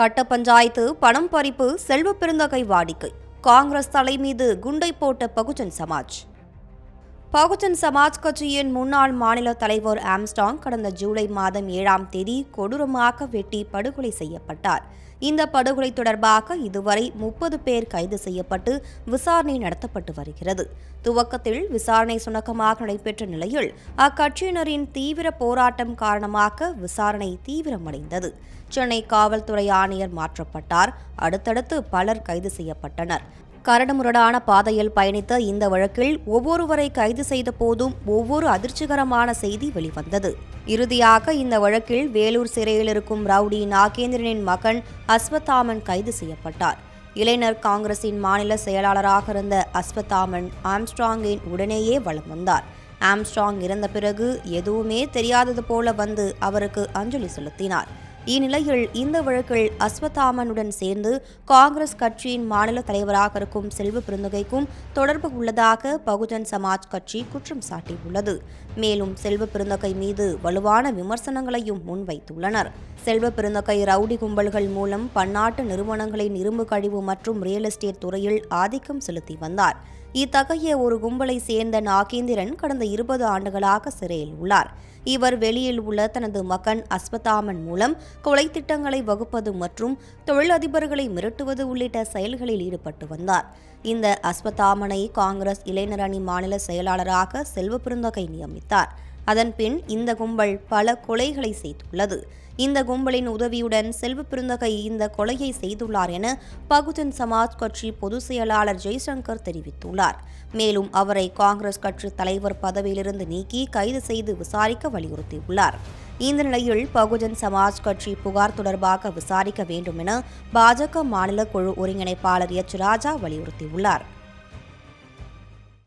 கட்ட பஞ்சாயத்து பணம் பறிப்பு செல்வ பெருந்தகை வாடிக்கை. காங்கிரஸ் தலை மீது குண்டை போட்ட பகுஜன் சமாஜ். பகுஜன் சமாஜ் கட்சியின் முன்னாள் மாநில தலைவர் ஆம்ஸ்டாங் கடந்த ஜூலை மாதம் ஏழாம் தேதி கொடூரமாக வெட்டி படுகொலை செய்யப்பட்டார். இந்த படுகொலை தொடர்பாக இதுவரை முப்பது பேர் கைது செய்யப்பட்டு விசாரணை நடத்தப்பட்டு வருகிறது. துவக்கத்தில் விசாரணை சுணக்கமாக நடைபெற்ற நிலையில் அக்கட்சியினரின் தீவிர போராட்டம் காரணமாக விசாரணை தீவிரமடைந்தது. சென்னை காவல்துறை ஆணையர் மாற்றப்பட்டார். அடுத்தடுத்து பலர் கைது செய்யப்பட்டனர். கரடுமுரடான பாதையில் பயணித்த இந்த வழக்கில் ஒவ்வொருவரை கைது செய்த போதும் ஒவ்வொரு அதிர்ச்சிகரமான செய்தி வெளிவந்தது. இறுதியாக இந்த வழக்கில் வேலூர் சிறையில் இருக்கும் ரவுடி நாகேந்திரனின் மகன் அஸ்வத்தாமன் கைது செய்யப்பட்டார். இளைஞர் காங்கிரசின் மாநில செயலாளராக இருந்த அஸ்வத்தாமன் ஆம்ஸ்ட்ராங்கின் உடனேயே வலம் வந்தார். ஆம்ஸ்ட்ராங் இறந்த பிறகு எதுவுமே தெரியாதது போல வந்து அவருக்கு அஞ்சலி செலுத்தினார். இந்நிலையில் இந்த வழக்கில் அஸ்வத்தாமனுடன் சேர்ந்து காங்கிரஸ் கட்சியின் மாநில தலைவராக இருக்கும் செல்வ பெருந்தகைக்கும் தொடர்பு உள்ளதாக பகுஜன் சமாஜ் கட்சி குற்றம் சாட்டியுள்ளது. மேலும் செல்வ பெருந்தகை மீது வலுவான விமர்சனங்களையும் முன்வைத்துள்ளனர். செல்வ பெருந்தகை ரவுடி கும்பல்கள் மூலம் பன்னாட்டு நிறுவனங்களின் இரும்பு கழிவு மற்றும் ரியல் எஸ்டேட் துறையில் ஆதிக்கம் செலுத்தி வந்தார். இத்தகைய ஒரு கும்பலை சேர்ந்த நாகேந்திரன் கடந்த இருபது ஆண்டுகளாக சிறையில் உள்ளார். இவர் வெளியில் உள்ள தனது மகன் அஸ்வத்தாமன் மூலம் கொலை திட்டங்களை வகுப்பது மற்றும் தொழிலதிபர்களை மிரட்டுவது உள்ளிட்ட செயல்களில் ஈடுபட்டு வந்தார். இந்த அஸ்வத்தாமனை காங்கிரஸ் இளைஞர் அணி மாநில செயலாளராக செல்வ பெருந்தகை நியமித்தார். அதன்பின் இந்த கும்பல் பல கொலைகளை செய்துள்ளது. இந்த கும்பலின் உதவியுடன் செல்வ பெருந்தகை இந்த கொலையை செய்துள்ளார் என பகுஜன் சமாஜ் கட்சி பொதுச் செயலாளர் ஜெய்சங்கர் தெரிவித்துள்ளார். மேலும் அவரை காங்கிரஸ் கட்சி தலைவர் பதவியிலிருந்து நீக்கி கைது செய்து விசாரிக்க வலியுறுத்தியுள்ளார். இந்த நிலையில் பகுஜன் சமாஜ் கட்சி புகார் தொடர்பாக விசாரிக்க வேண்டும் என பாஜக மாநில குழு ஒருங்கிணைப்பாளர் எச். ராஜா வலியுறுத்தியுள்ளார்.